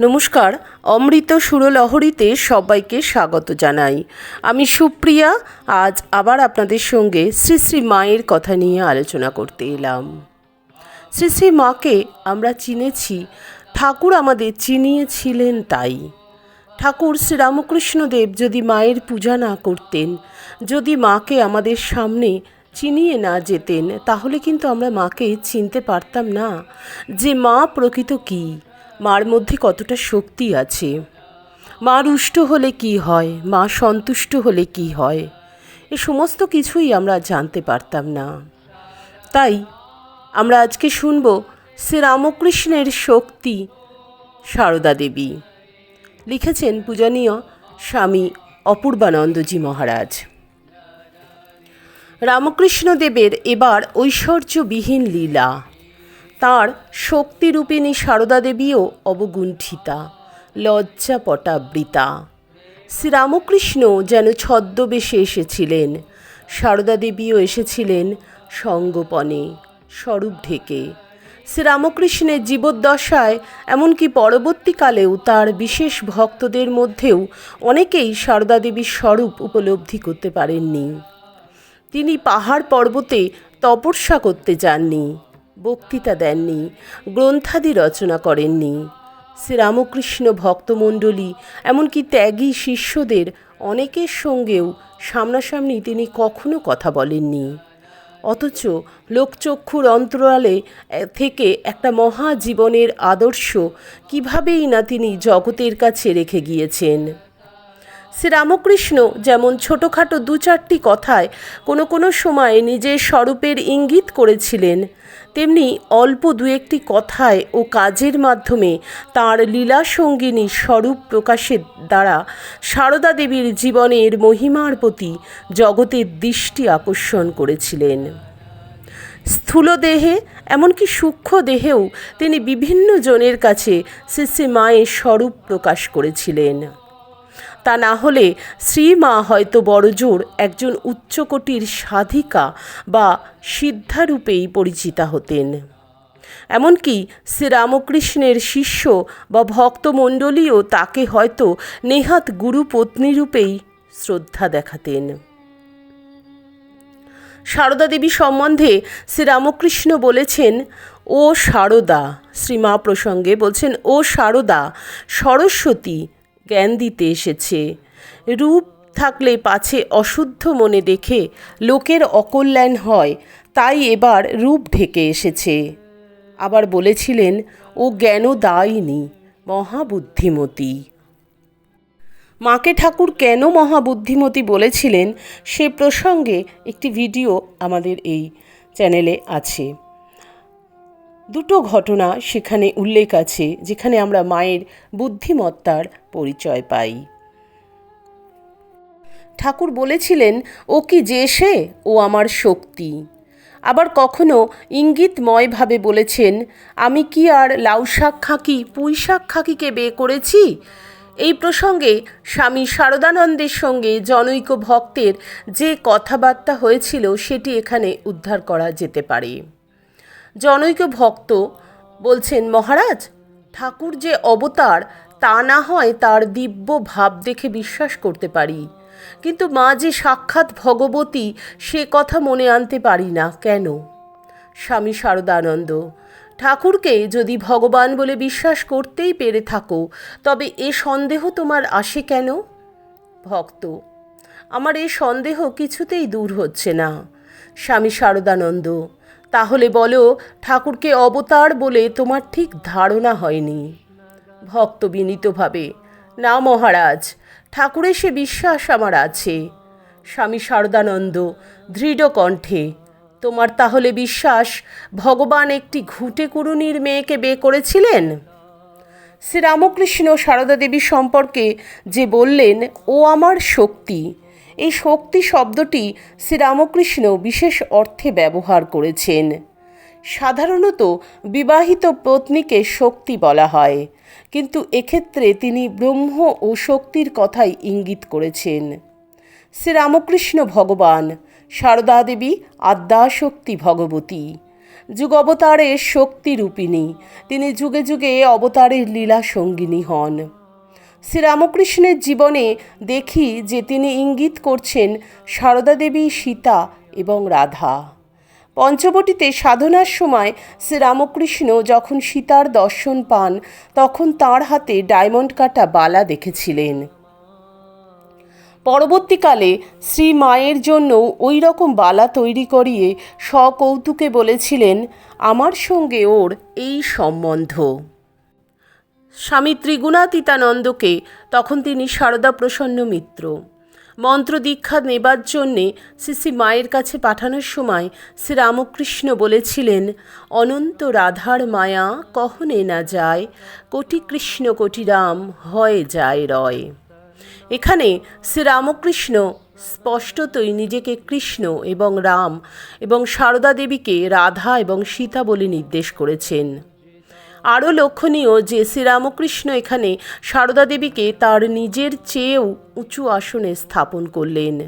নমস্কার, অমৃত সুরলহরীতে সবাইকে স্বাগত জানাই। আমি সুপ্রিয়া, আজ আবার আপনাদের সঙ্গে শ্রী শ্রী মায়ের কথা নিয়ে আলোচনা করতে এলাম। শ্রী শ্রী মাকে আমরা চিনেছি, ঠাকুর আমাদের চিনিয়েছিলেন তাই। ঠাকুর শ্রীরামকৃষ্ণদেব যদি মায়ের পূজা না করতেন, যদি মাকে আমাদের সামনে চিনিয়ে না যেতেন, তাহলে কিন্তু আমরা মাকে চিনতে পারতাম না যে মা প্রকৃত কী, মার মধ্যে কতটা শক্তি আছে। মা রুষ্ট হলে কি হয়, মা সন্তুষ্ট হলে কি হয়, এ সমস্ত কিছুই আমরা জানতে পারতাম না। তাই আমরা আজকে শুনব শ্রীরামকৃষ্ণের শক্তি সারদা দেবী। লিখেছেন পূজনীয় স্বামী অপূর্বানন্দজি মহারাজ। রামকৃষ্ণদেবের এবার ঐশ্বর্যবিহীন লীলা। তাঁর শক্তিরূপিণী সারদা দেবীও অবগুণ্ঠিতা লজ্জা পটাবৃতা শ্রীরামকৃষ্ণ যেন ছদ্মবেশে এসেছিলেন, সারদা দেবীও এসেছিলেন সঙ্গোপনে, স্বরূপ ঢেকে। শ্রীরামকৃষ্ণের জীবদ্দশায়, এমনকি পরবর্তীকালেও তার বিশেষ ভক্তদের মধ্যেও অনেকেই সারদা দেবীর স্বরূপ উপলব্ধি করতে পারেননি। তিনি পাহাড় পর্বতে তপস্যা করতে যাননি, বক্তৃতা দেননি, গ্রন্থাদি রচনা করেননি। শ্রীরামকৃষ্ণ ভক্তমণ্ডলী, এমনকি ত্যাগী শিষ্যদের অনেকের সঙ্গেও সামনাসামনি তিনি কখনো কথা বলেননি। অথচ লোকচক্ষুর অন্তরালে থেকে একটা মহাজীবনের আদর্শ কিভাবেই না তিনি জগতের কাছে রেখে গিয়েছেন। শ্রীরামকৃষ্ণ যেমন ছোটোখাটো দু চারটি কথায় কোনো কোনো সময় নিজের স্বরূপের ইঙ্গিত করেছিলেন তেমনি অল্প দু একটি কথায় ও কাজের মাধ্যমে তাঁর লীলা সঙ্গিনী স্বরূপ প্রকাশের দ্বারা সারদা দেবীর জীবনের মহিমার প্রতি জগতের দৃষ্টি আকর্ষণ করেছিলেন। স্থূল দেহে, এমনকি সূক্ষ্ম দেহেও তিনি বিভিন্ন জনের কাছে শ্রী মায়ের স্বরূপ প্রকাশ করেছিলেন। তা না হলে শ্রীমা হয়তো বড়জোর একজন উচ্চকোটির সাধিকা বা সিদ্ধারূপেই পরিচিতা হতেন। এমনকি শ্রীরামকৃষ্ণের শিষ্য বা ভক্তমণ্ডলীও তাকে হয়তো নেহাত গুরু পত্নীরূপেই শ্রদ্ধা দেখাতেন। সারদা দেবী সম্বন্ধে শ্রীরামকৃষ্ণ বলেছেন, ও সারদা, শ্রীমা প্রসঙ্গে বলছেন, ও সারদা, সরস্বতী জ্ঞান দিতে এসেছে। রূপ থাকলে পাছে অশুদ্ধ মনে দেখে লোকের অকল্যাণ হয়, তাই এবার রূপ ঢেকে এসেছে। আবার বলেছিলেন, ও জ্ঞান দায়নি, মহাবুদ্ধিমতী। মাকে ঠাকুর কেন মহাবুদ্ধিমতী বলেছিলেন, সে প্রসঙ্গে একটি ভিডিও আমাদের এই চ্যানেলে আছে। দুটো ঘটনা সেখানে উল্লেখ আছে, যেখানে আমরা মায়ের বুদ্ধিমত্তার পরিচয় পাই। ঠাকুর বলেছিলেন, ও কি যে সে, ও আমার শক্তি। আবার কখনো ইঙ্গিতময়ভাবে বলেছেন, আমি কি আর লাউ শাক খাকি, পুঁই শাক খাকিকে বে করেছি? এই প্রসঙ্গে স্বামী শারদানন্দের সঙ্গে জনৈক ভক্তের যে কথাবার্তা হয়েছিল, সেটি এখানে উদ্ধার করা যেতে পারে। জনৈক ভক্ত বলছেন, মহারাজ, ঠাকুর যে অবতার, তা না হয় তার দিব্য ভাব দেখে বিশ্বাস করতে পারি। কিন্তু মা যে সাক্ষাৎ ভগবতী, সে কথা মনে আনতে পারি না। কেন? স্বামী শারদানন্দ, ঠাকুরকে যদি ভগবান বলে বিশ্বাস করতেই পেরে থাকো, তবে এ সন্দেহ তোমার আসে কেন? ভক্ত, আমার এ সন্দেহ কিছুতেই দূর হচ্ছে না। স্বামী শারদানন্দ তাহলে বলো, ঠাকুরকে অবতার বলে তোমার ঠিক ধারণা হয়নি। ভক্ত বিনীতভাবে, না মহারাজ, ঠাকুরে সে বিশ্বাস আমার আছে। স্বামী শারদানন্দ, দৃঢ় কণ্ঠে, তোমার তাহলে বিশ্বাস ভগবান একটি ঘুটে কুরুনির মেয়েকে বে করেছিলেন? শ্রীরামকৃষ্ণ সারদা দেবী সম্পর্কে যে বললেন, ও আমার শক্তি এই শক্তি শব্দটি শ্রীরামকৃষ্ণ বিশেষ অর্থে ব্যবহার করেছেন। সাধারণত বিবাহিত পত্নীকে শক্তি বলা হয়, কিন্তু এক্ষেত্রে তিনি ব্রহ্ম ও শক্তির কথাই ইঙ্গিত করেছেন। শ্রীরামকৃষ্ণ ভগবান সারদা দেবী আদ্যাশক্তি ভগবতী যুগ অবতারের শক্তিরূপিণী তিনি যুগে যুগে অবতারের লীলা সঙ্গিনী হন। শ্রীরামকৃষ্ণের জীবনে দেখি যে তিনি ইঙ্গিত করছেন সারদা দেবী, সীতা এবং রাধা। পঞ্চবটিতে সাধনার সময় শ্রীরামকৃষ্ণ যখন সীতার দর্শন পান, তখন তার হাতে ডায়মন্ড কাটা বালা দেখেছিলেন। পরবর্তীকালে শ্রী মায়ের জন্য ওই রকম বালা তৈরি করিয়ে সকৌতুকে বলেছিলেন, আমার সঙ্গে ওর এই সম্বন্ধ। স্বামী ত্রিগুণাতীতানন্দকে, তখন তিনি সারদা প্রসন্ন মিত্র। মন্ত্র দীক্ষা নেবার জন্যে শ্রী মায়ের কাছে পাঠানোর সময় শ্রীরামকৃষ্ণ বলেছিলেন, অনন্ত রাধার মায়া কহনে না যায়, কোটি কৃষ্ণ কোটি রাম হয় যায় রয়। এখানে শ্রীরামকৃষ্ণ স্পষ্টতই নিজেকে কৃষ্ণ এবং রাম এবং সারদা দেবীকে রাধা এবং সীতা বলে নির্দেশ করেছেন। আরও লক্ষণীয় যে শ্রীরামকৃষ্ণ এখানে সারদা দেবীকে তার নিজের চেয়েও উঁচু আসনে স্থাপন করলেন।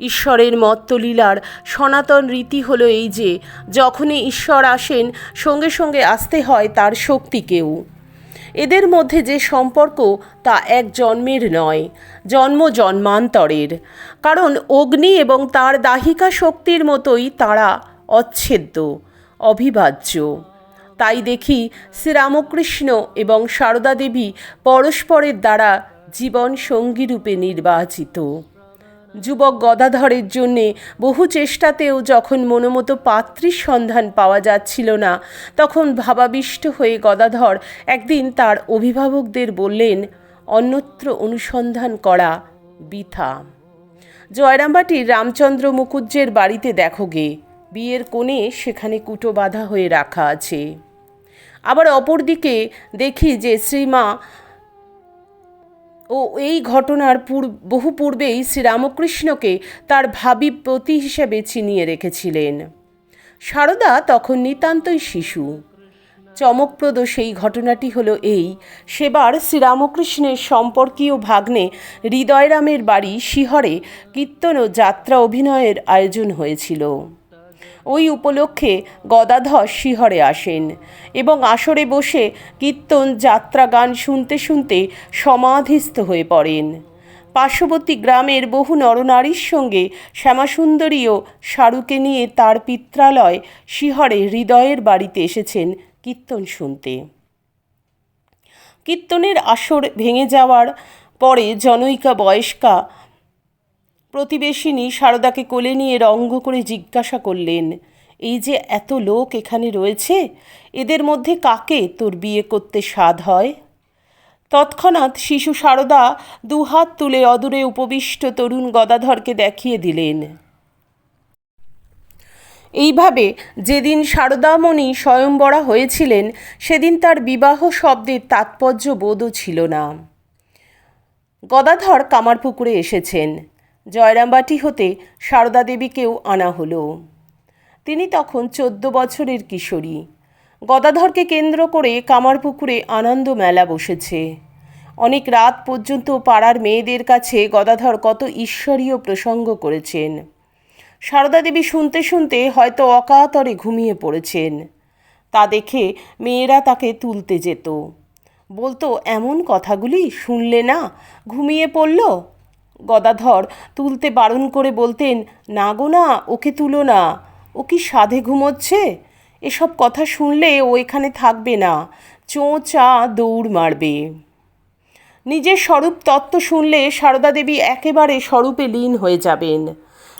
ঈশ্বরের মত্তলীলার সনাতন রীতি হলো এই যে, যখনই ঈশ্বর আসেন, সঙ্গে সঙ্গে আসতে হয় তার শক্তিকেও। এদের মধ্যে যে সম্পর্ক তা এক জন্মের নয়, জন্ম জন্মান্তরের। কারণ অগ্নি এবং তার দাহিকা শক্তির মতোই তারা অচ্ছেদ্য, অবিভাজ্য। তাই দেখি শ্রীরামকৃষ্ণ এবং সারদা দেবী পরস্পরের দ্বারা জীবন সঙ্গীরূপে নির্বাচিত। যুবক গদাধরের জন্যে বহু চেষ্টাতেও যখন মনোমতো পাত্রীর সন্ধান পাওয়া যাচ্ছিল না, তখন ভাবাবিষ্ট হয়ে গদাধর একদিন তার অভিভাবকদের বললেন, অন্যত্র অনুসন্ধান করা বৃথা। জয়রামবাটির রামচন্দ্র মুকুজ্জের বাড়িতে দেখো গে। বিয়ের কোণে সেখানে কুটো বাঁধা হয়ে রাখা আছে। আবার অপরদিকে দেখি যে শ্রীমা ও এই ঘটনার পূর্ব, বহু পূর্বেই শ্রীরামকৃষ্ণকে তার ভাবি প্রতি হিসেবে চিনিয়ে রেখেছিলেন। সারদা তখন নিতান্তই শিশু। চমকপ্রদ সেই ঘটনাটি হলো এই, সেবার শ্রীরামকৃষ্ণের সম্পর্কীয় ভাগ্নে হৃদয়রামের বাড়ি শিহরে কীর্তন ও যাত্রা অভিনয়ের আয়োজন হয়েছিল। ওই উপলক্ষে গদাধর শিহরে আসেন এবং আসরে বসে কীর্তন যাত্রা গান শুনতে শুনতে সমাধিস্থ হয়ে পড়েন। পার্শ্ববর্তী গ্রামের বহু নরনারীর সঙ্গে শ্যামাসুন্দরীও শাহরুকে নিয়ে তার পিত্রালয় শিহরে হৃদয়ের বাড়িতে এসেছেন কীর্তন শুনতে। কীর্তনের আসর ভেঙে যাওয়ার পরে জনৈকা বয়স্কা প্রতিবেশিনী সারদাকে কোলে নিয়ে রঙ্গ করে জিজ্ঞাসা করলেন, এই যে এত লোক এখানে রয়েছে, এদের মধ্যে কাকে তোর বিয়ে করতে স্বাদ হয়? তৎক্ষণাৎ শিশু সারদা দুহাত তুলে অদূরে উপবিষ্ট তরুণ গদাধরকে দেখিয়ে দিলেন। এইভাবে যেদিন শারদামণি স্বয়ংবরা হয়েছিলেন, সেদিন তার বিবাহ শব্দের তাৎপর্য বোধও ছিল না। গদাধর কামারপুকুরে এসেছেন। জয়রামবাটি হতে সারদা দেবীকেও আনা হলো। তিনি তখন চোদ্দ বছরের কিশোরী। গদাধরকে কেন্দ্র করে কামারপুকুরে আনন্দ মেলা বসেছে। অনেক রাত পর্যন্ত পাড়ার মেয়েদের কাছে গদাধর কত ঈশ্বরীয় প্রসঙ্গ করেছেন। সারদা দেবী শুনতে শুনতে হয়তো অকাতরে ঘুমিয়ে পড়েছেন। তা দেখে মেয়েরা তাকে তুলতে যেত। বলতো, এমন কথাগুলি শুনলে না ঘুমিয়ে পড়ল? গদাধর তুলতে বারণ করে বলতেন, না গো না, ওকে তুলো না। ও কি সাধে ঘুমোচ্ছে? এসব কথা শুনলে ও এখানে থাকবে না। চোঁচা দৌড় মারবে। নিজের স্বরূপ তত্ত্ব শুনলে সারদা দেবী একেবারে স্বরূপে লীন হয়ে যাবেন।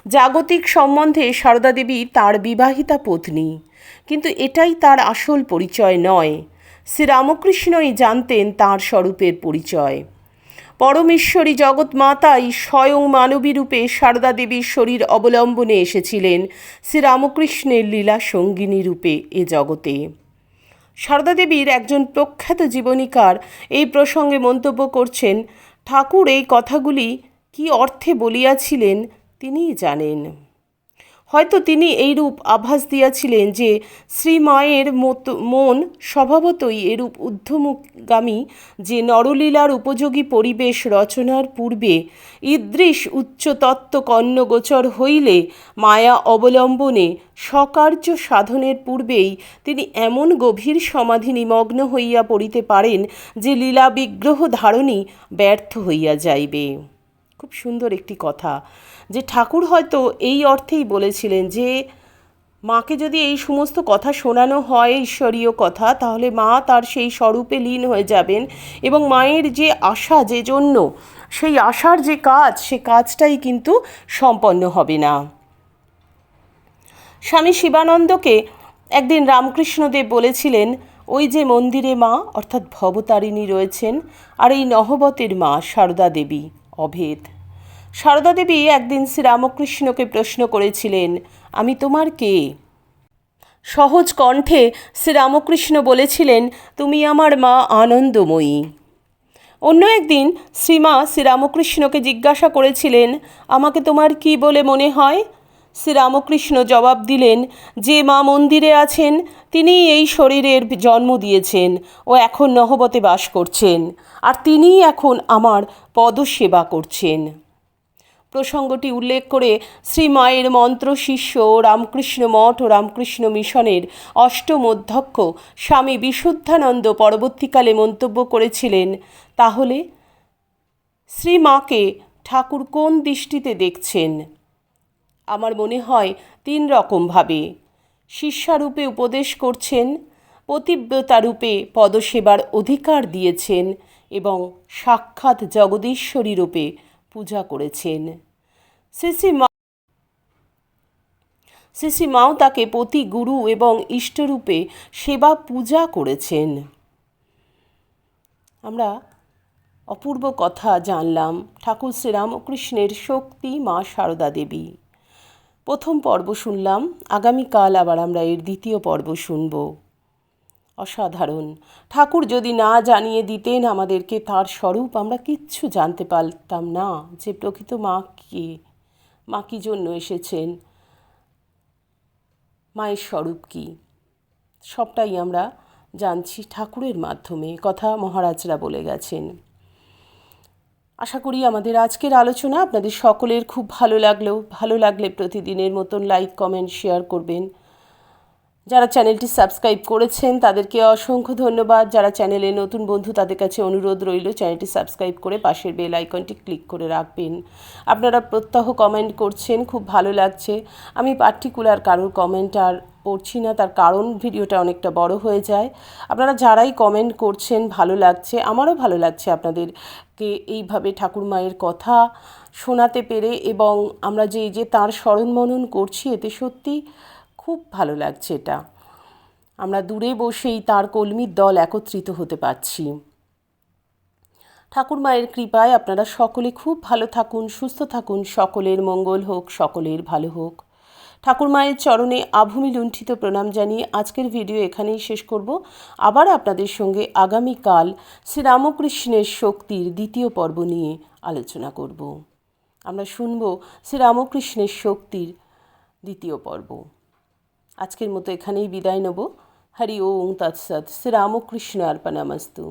জাগতিক সম্বন্ধে সারদা দেবী তার বিবাহিতা পত্নী। কিন্তু এটাই তার আসল পরিচয় নয়। শ্রীরামকৃষ্ণই জানতেন তার স্বরূপের পরিচয়। পরমেশ্বরী জগৎ মাতাই স্বয়ং মানবী রূপে সারদা দেবীর শরীর অবলম্বনে এসেছিলেন শ্রীরামকৃষ্ণের লীলা সঙ্গিনী রূপে এ জগতে। সারদা দেবীর একজন প্রখ্যাত জীবনীকার এই প্রসঙ্গে মন্তব্য করছেন, ঠাকুর এই কথাগুলি কি অর্থে বলিয়াছিলেন তিনিই জানেন। হয়তো তিনি এইরূপ আভাস দিয়াছিলেন যে শ্রীমায়ের মতো মন স্বভাবতই এরূপ ঊর্ধ্বমুগামী যে নরলীলার উপযোগী পরিবেশ রচনার পূর্বে ঈদৃশ উচ্চতত্ত্ব কর্ণগোচর হইলে মায়া অবলম্বনে সকার্য সাধনের পূর্বেই তিনি এমন গভীর সমাধি নিমগ্ন হইয়া পড়িতে পারেন যে লীলা বিগ্রহ ধারণই ব্যর্থ হইয়া যাইবে। খুব সুন্দর একটি কথা। যে ঠাকুর হয়তো এই অর্থেই বলেছিলেন যে, মাকে যদি এই সমস্ত কথা শোনানো হয় ঈশ্বরীয় কথা, তাহলে মা তার সেই স্বরূপে লীন হয়ে যাবেন এবং মায়ের যে আশা, যে জন্য, সেই আশার যে কাজ, সে কাজটাই কিন্তু সম্পন্ন হবে না। স্বামী শিবানন্দকে একদিন রামকৃষ্ণদেব বলেছিলেন, ওই যে মন্দিরে মা, অর্থাৎ ভবতারিণী রয়েছেন, আর এই নহবতের মা, সারদা দেবী, অভেদ। সারদা দেবী একদিন শ্রীরামকৃষ্ণকে প্রশ্ন করেছিলেন, আমি তোমার কে? সহজ কণ্ঠে শ্রীরামকৃষ্ণ বলেছিলেন, তুমি আমার মা আনন্দময়ী। অন্য একদিন শ্রীমা শ্রীরামকৃষ্ণকে জিজ্ঞাসা করেছিলেন, আমাকে তোমার কি বলে মনে হয়? শ্রীরামকৃষ্ণ জবাব দিলেন, যে মা মন্দিরে আছেন তিনি এই শরীরের জন্ম দিয়েছেন ও এখন নহবতে বাস করছেন, আর তিনিই এখন আমার পদসেবা করছেন। প্রসঙ্গটি উল্লেখ করে শ্রীমায়ের মন্ত্র শিষ্য রামকৃষ্ণ মঠ ও রামকৃষ্ণ মিশনের অষ্টম অধ্যক্ষ স্বামী বিশুদ্ধানন্দ পরবর্তীকালে মন্তব্য করেছিলেন, তাহলে শ্রীমাকে ঠাকুর কোন দৃষ্টিতে দেখছেন? আমার মনে হয় তিন রকমভাবে। শিষ্যারূপে উপদেশ করছেন, পতিব্রতারূপে পদসেবার অধিকার দিয়েছেন এবং সাক্ষাৎ জগদীশ্বরী রূপে পূজা করেছেন। শ্রী মা শ্রী মাও তাকে পতি, গুরু এবং ইষ্টরূপে সেবা পূজা করেছেন। আমরা অপূর্ব কথা জানলাম। ঠাকুর শ্রীরামকৃষ্ণের শক্তি মা সারদা দেবী। প্রথম পর্ব শুনলাম, আগামীকাল আবার আমরা এর দ্বিতীয় পর্ব শুনব। অসাধারণ। ঠাকুর যদি না জানিয়ে দিতেন আমাদেরকে তার স্বরূপ আমরা কিচ্ছু জানতে পারতাম না। যে প্রকৃত মা কে? মা কী জন্য এসেছেন? মায়ের স্বরূপ কী? সবটাই আমরা জানছি ঠাকুরের মাধ্যমে, কথা মহারাজরা বলে গেছেন। আশা করি আমাদের আজকের আলোচনা আপনাদের সকলের খুব ভালো লাগলেও ভালো লাগলে প্রতিদিনের মতন লাইক কমেন্ট শেয়ার করবেন। যারা চ্যানেলটি সাবস্ক্রাইব করেছেন, তাদেরকে অসংখ্য ধন্যবাদ। যারা চ্যানেলে নতুন বন্ধু, তাদের কাছে অনুরোধ রইল, চ্যানেলটি সাবস্ক্রাইব করে পাশের বেল আইকনটি ক্লিক করে রাখবেন। আপনারা প্রত্যহ কমেন্ট করছেন, খুব ভালো লাগছে। আমি পার্টিকুলার কারোর কমেন্ট আর পড়ছি না, তার কারণ ভিডিওটা অনেকটা বড় হয়ে যায়। আপনারা যারাই কমেন্ট করছেন, ভালো লাগছে, আমারও ভালো লাগছে আপনাদেরকে এইভাবে ঠাকুর মায়ের কথা শোনাতে পেরে এবং আমরা যে যে তার স্মরণ মনন করছি, এতে সত্যি খুব ভালো লাগছে এটা। আমরা দূরে বসেই তার কলমির দল একত্রিত হতে পারছি। ঠাকুর মায়ের কৃপায় আপনারা সকলে খুব ভালো থাকুন, সুস্থ থাকুন, সকলের মঙ্গল হোক, সকলের ভালো হোক। ঠাকুর মায়ের চরণে আভূমি লুণ্ঠিত প্রণাম জানিয়ে আজকের ভিডিও এখানেই শেষ করব। আবার আপনাদের সঙ্গে আগামীকাল শ্রীরামকৃষ্ণের শক্তির দ্বিতীয় পর্ব নিয়ে আলোচনা করব। আমরা শুনব শ্রীরামকৃষ্ণের শক্তির দ্বিতীয় পর্ব। আজকের মতো এখানেই বিদায় নেব। হরি ওং তৎসৎ শ্রীরামকৃষ্ণ অর্পণামস্তু।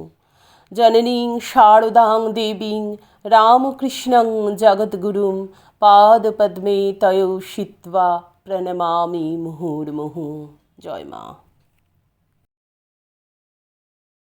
জননীং শারদাং দেবীং রামকৃষ্ণং জগদ্গুরুম পাদপদ্মে তয়ৌ শিত্বা প্রণমামি মুহুর্মুহু। জয় মা।